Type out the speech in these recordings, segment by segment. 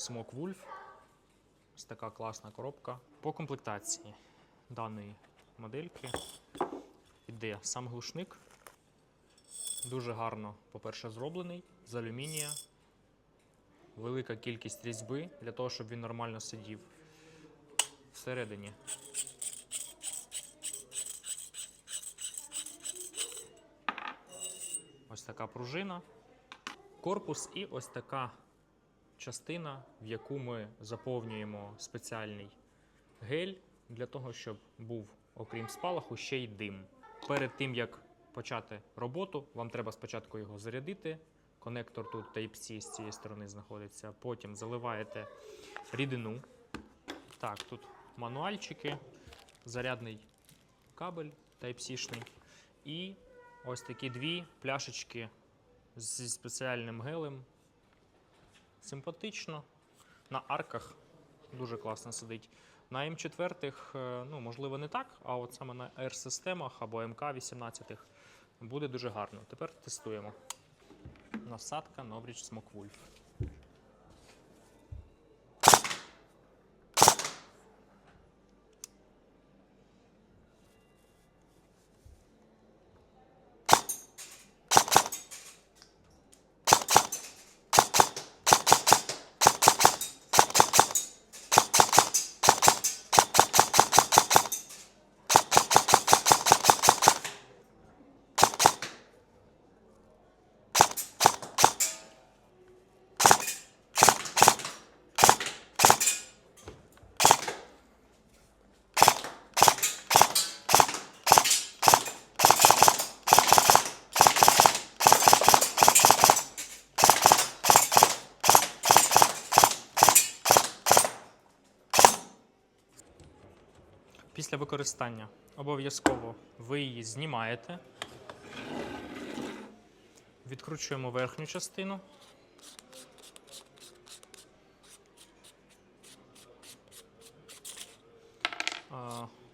Smoke Wolf. Ось така класна коробка. По комплектації даної модельки йде сам глушник. Дуже гарно, по-перше, зроблений з алюмінія. Велика кількість різьби для того, щоб він нормально сидів. Всередині ось така пружина, корпус і ось така частина, в яку ми заповнюємо спеціальний гель для того, щоб був, окрім спалаху, ще й дим. Перед тим як почати роботу, вам треба спочатку його зарядити. Конектор тут Type-C з цієї сторони знаходиться. Потім заливаєте рідину. Так, тут мануальчики, зарядний кабель Type-C-шний. І ось такі дві пляшечки зі спеціальним гелем. Симпатично. На арках дуже класно сидить. На М4, е, ну, можливо, не так, а от саме на R-системах або МК-18 буде дуже гарно. Тепер тестуємо. Насадка Novridge Smoke Після використання обов'язково ви її знімаєте. Відкручуємо верхню частину.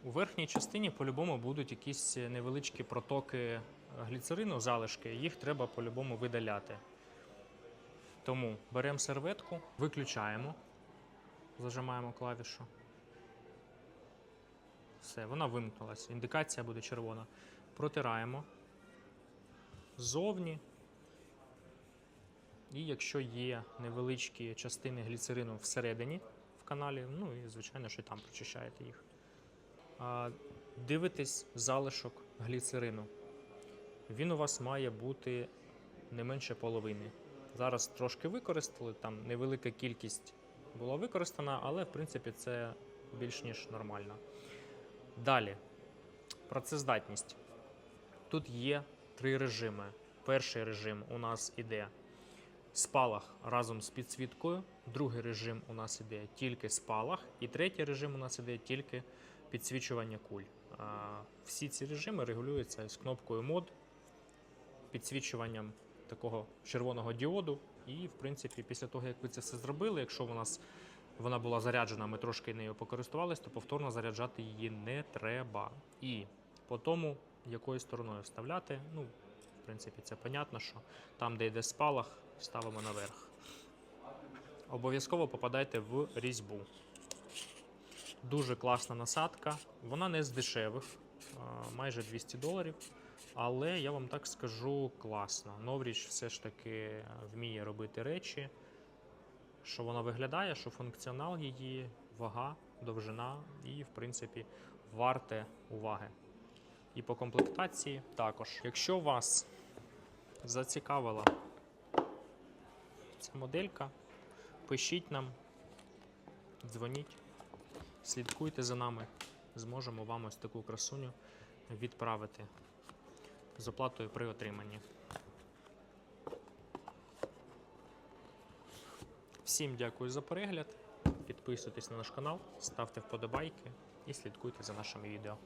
У верхній частині по-любому будуть якісь невеличкі протоки гліцерину, залишки, їх треба по-любому видаляти. Тому беремо серветку, виключаємо, зажимаємо клавішу. Все, вона вимкнулася. Індикація буде червона. Протираємо ззовні. І якщо є невеличкі частини гліцерину всередині в каналі, ну і звичайно, що там прочищаєте їх. А, Дивитесь залишок гліцерину. Він у вас має бути не менше половини. Зараз трошки використали, там невелика кількість була використана, але в принципі це більш ніж нормально. Далі, працездатність. Тут є три режими. Перший режим у нас іде спалах разом з підсвіткою. Другий режим у нас іде тільки спалах. І третій режим у нас іде тільки підсвічування куль. Всі ці режими регулюються з кнопкою мод, підсвічуванням такого червоного діоду. І, в принципі, після того, як ви це все зробили, якщо у нас вона була заряджена, ми трошки нею покористувалися, то повторно заряджати її не треба. І по тому, якою стороною вставляти, ну, в принципі, це понятно, що там, де йде спалах, ставимо наверх. Обов'язково попадайте в різьбу. Дуже класна насадка. Вона не з дешевих, майже 200 доларів. Але я вам так скажу класно. Новріч все ж таки вміє робити речі що вона виглядає, що функціонал її, вага, довжина і, в принципі, варте уваги. І по комплектації також. Якщо вас зацікавила ця моделька, пишіть нам, дзвоніть, слідкуйте за нами, зможемо вам ось таку красуню відправити з оплатою при отриманні. Всім дякую за перегляд. Підписуйтесь на наш канал, ставте вподобайки і слідкуйте за нашими відео.